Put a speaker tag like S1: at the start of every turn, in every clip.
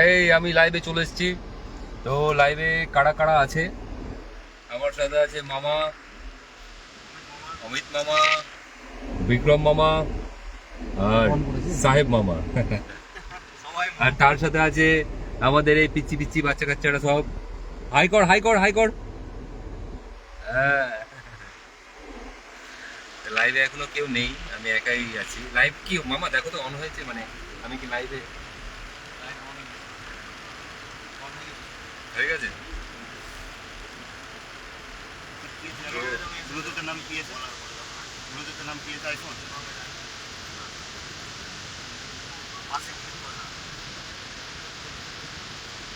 S1: এই আমি লাইভে চলে এসেছি। তো লাইভে কারা কারা আছে? আমার সাথে আছে মামা অমিত মামা বিক্রম মামা আর সাহেব মামা। আর তার সাথে আছে আমাদের এই পিচ্ছি পিচ্ছি বাচ্চা কাচ্চারা সব। হাই কর হাই কর হাই কর। লাইভে এখনও কেউ নেই আমি একাই আছি। লাইভ কি? মামা দেখো তো অন হয়েছে মানে। আমি কি লাইভে হয়ে গেছে
S2: ব্লুটুথের নাম কি আছে? ব্লুটুথের নাম কি আছে আইফোন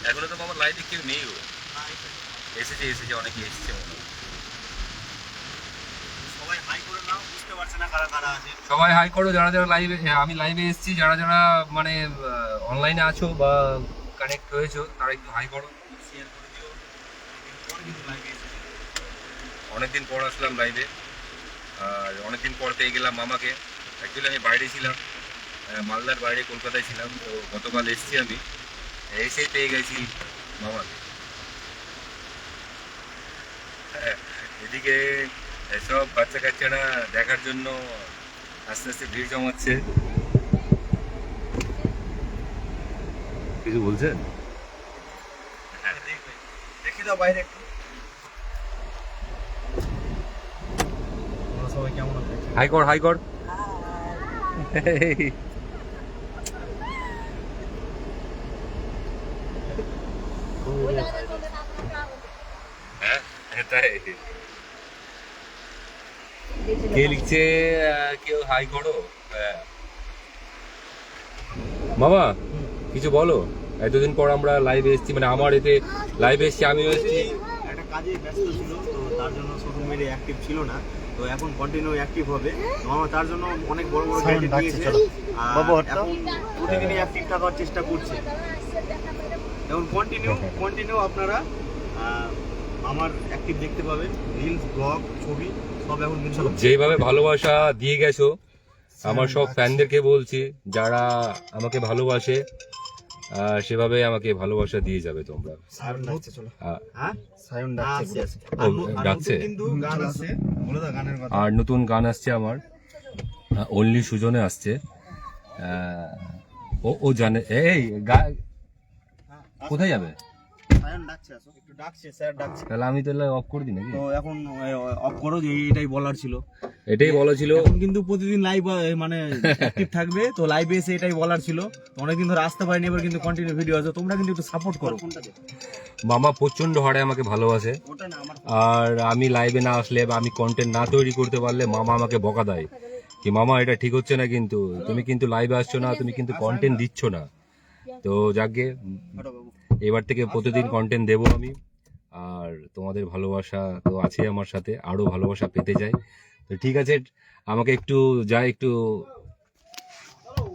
S1: এখনও তো মামা লাইভে কেউ নেই ও এসেছে এসেছে অনেকে এসেছে
S2: সবাই হাই করে নাও বুঝতে পারছে না কারা কারা আছে।
S1: সবাই হাই করো যারা যারা লাইভে আমি লাইভে এসেছি যারা যারা মানে অনলাইনে আছো বা কানেক্ট হয়েছো তারা একটু হাই করো। অনেকদিন পর আসলাম লাইভে আর অনেকদিন পর পেয়ে গেলাম মামাকে। অ্যাকচুয়ালি আমি বাইরে ছিলাম। মালদার বাইরে কলকাতায় ছিলাম। তো গতকাল এসেছি আমি। এসেই পেয়ে গেছি মামাকে। হ্যাঁ, এদিকে সব বাচ্চা কাচ্চারা দেখার জন্য আস্তে আস্তে ভিড় জমাচ্ছে। কিছু বলছেন?
S2: দেখে দাও বাইরে একটু।
S1: হাই হ্যাঁ কে লিখছে কেউ হাই করো? হ্যাঁ। মামা, কিছু বলো? এতদিন পর আমরা লাইভে এসেছি মানে আমার এতে লাইভে এসেছি আমিও এসেছি।
S2: একটা কাজে ব্যস্ত ছিল তো তার জন্য সোশ্যাল মিডিয়া অ্যাক্টিভ ছিল না। তো এখন কন্টিনিউ অ্যাক্টিভ হবে। তো আমার তার জন্য অনেক বড় বড় গাইড দিয়েছে। আর এখন প্রতিদিনই অ্যাক্টিভ থাকার চেষ্টা করছে। এখন কন্টিনিউ কন্টিনিউ আপনারা আমার অ্যাক্টিভ দেখতে পাবেন। রিলস ব্লগ ছবি সব এখন
S1: যেভাবে ভালোবাসা দিয়ে গেছো আমার সব ফ্যানদেরকে বলছি যারা আমাকে ভালোবাসে সেভাবে আমাকে ভালোবাসা দিয়ে যাবে তোমরা।
S2: ডাকছে হ্যাঁ?
S1: আর নতুন গান আসছে আমার। অনলি সুজনে আসছে। ও ও জানে। এই কোথায় যাবে?
S2: সায়ন ডাকছে আসো। একটু ডাকছে স্যার ডাকছে।
S1: তাহলে আমি তাহলে অফ করে দিই নাকি?
S2: তো এখন অফ করো যে এটাই বলার ছিল।
S1: এটাই বলা ছিল।
S2: এখন কিন্তু প্রতিদিন লাইভ মানে অ্যাক্টিভ থাকবে। তো লাইভে এসে এটাই বলার ছিল। অনেকদিন ধরে আসতে পারিনি এবার কিন্তু কন্টিনিউ ভিডিও আছে। তোমরা কিন্তু একটু সাপোর্ট করো।
S1: মামা প্রচণ্ড হারে আমাকে ভালোবাসে। আর আমি লাইভে না আসলে বা আমি কন্টেন্ট না তৈরি করতে পারলে মামা আমাকে বকা দেয়। কি মামা এটা ঠিক হচ্ছে না কিন্তু? তুমি কিন্তু লাইভে আসছো না তুমি কিন্তু কন্টেন্ট দিচ্ছ না। তো যাকে এবার থেকে প্রতিদিন কন্টেন্ট দেবো আমি। আর তোমাদের ভালোবাসা তো আছে আমার সাথে। আরও ভালোবাসা পেতে চাই। তো ঠিক আছে আমাকে একটু যা একটু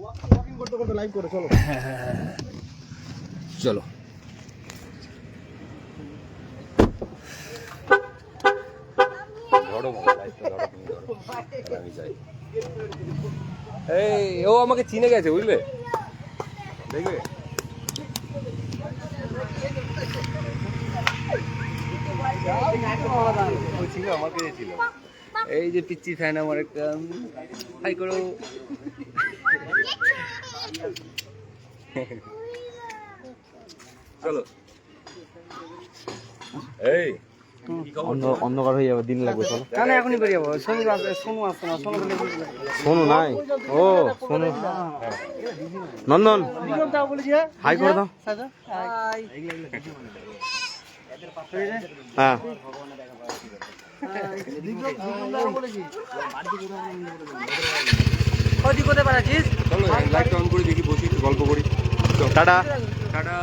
S2: ওয়াকিং করতে করতে লাইভ করে চলো।
S1: এই ও আমাকে চিনে গেছে বুঝলে? দেখবে? ছিল আমার কাছে ছিল এই যে পিচ্ছি ফ্যান আমার একটা। হাই করো। চলো। এই
S2: অন্ধকার হয়ে যাবে দিন লাগবে চলো।
S3: কেন এখনই বেরিয়ে যাব। সোনু সোনু আসছে না সোনু বলে
S2: শোনো নাই। ও শোনো। নন্দন হাই করে দাও। হ্যাঁ।
S3: কোথায়
S1: চলো লাইটটা অন করে দেখি বসি গল্প করি।
S2: টাটা।
S1: টাটা।